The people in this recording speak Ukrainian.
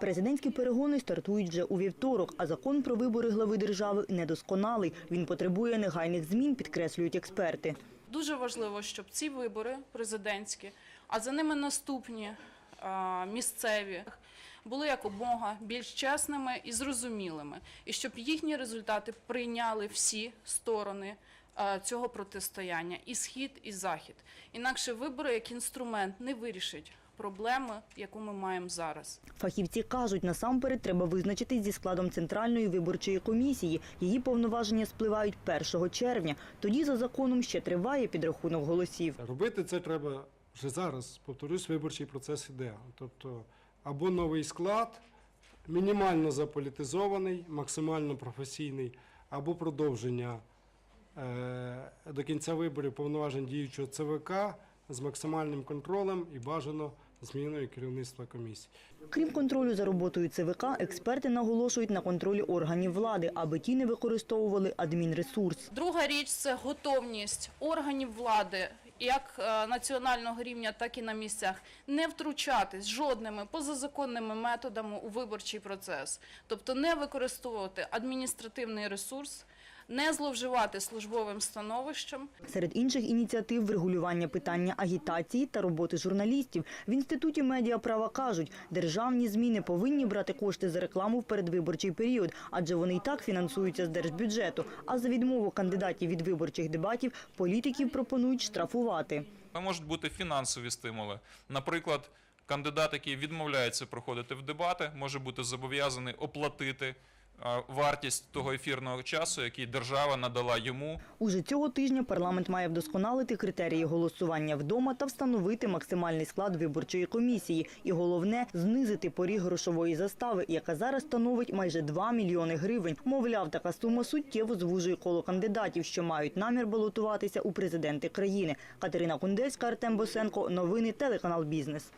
Президентські перегони стартують вже у вівторок, а закон про вибори глави держави недосконалий. Він потребує негайних змін, підкреслюють експерти. Дуже важливо, щоб ці вибори президентські, а за ними наступні місцеві, були якомога більш чесними і зрозумілими, і щоб їхні результати прийняли всі сторони цього протистояння, і схід, і захід. Інакше вибори як інструмент не вирішать проблеми, яку ми маємо зараз. Фахівці кажуть, насамперед треба визначитись зі складом Центральної виборчої комісії. Її повноваження спливають 1 червня. Тоді за законом ще триває підрахунок голосів. Робити це треба вже зараз. Повторюсь, виборчий процес іде. Тобто або новий склад, мінімально заполітизований, максимально професійний, або продовження е, до кінця виборів повноважень діючого ЦВК з максимальним контролем і бажано зміною керівництва комісії. Крім контролю за роботою ЦВК, експерти наголошують на контролі органів влади, аби ті не використовували адмінресурс. Друга річ це готовність органів влади, як е, національного рівня, так і на місцях, не втручатись жодними позазаконними методами у виборчий процес, тобто не використовувати адміністративний ресурс, не зловживати службовим становищем. Серед інших ініціатив врегулювання питання агітації та роботи журналістів. В інституті медіаправа кажуть, державні ЗМІ не повинні брати кошти за рекламу в передвиборчий період, адже вони і так фінансуються з держбюджету. А за відмову кандидатів від виборчих дебатів політиків пропонують штрафувати. Можуть бути фінансові стимули. Наприклад, кандидат, який відмовляється проходити в дебати, може бути зобов'язаний оплатити вартість того ефірного часу, який держава надала йому Уже цього тижня парламент має вдосконалити критерії голосування вдома та встановити максимальний склад виборчої комісії. І головне знизити поріг грошової застави, яка зараз становить майже 2 мільйони гривень. Мовляв, така сума суттєво звужує коло кандидатів, що мають намір балотуватися у президенти країни. Катерина Кундельська, Артем Босенко. Новини телеканал Бізнес.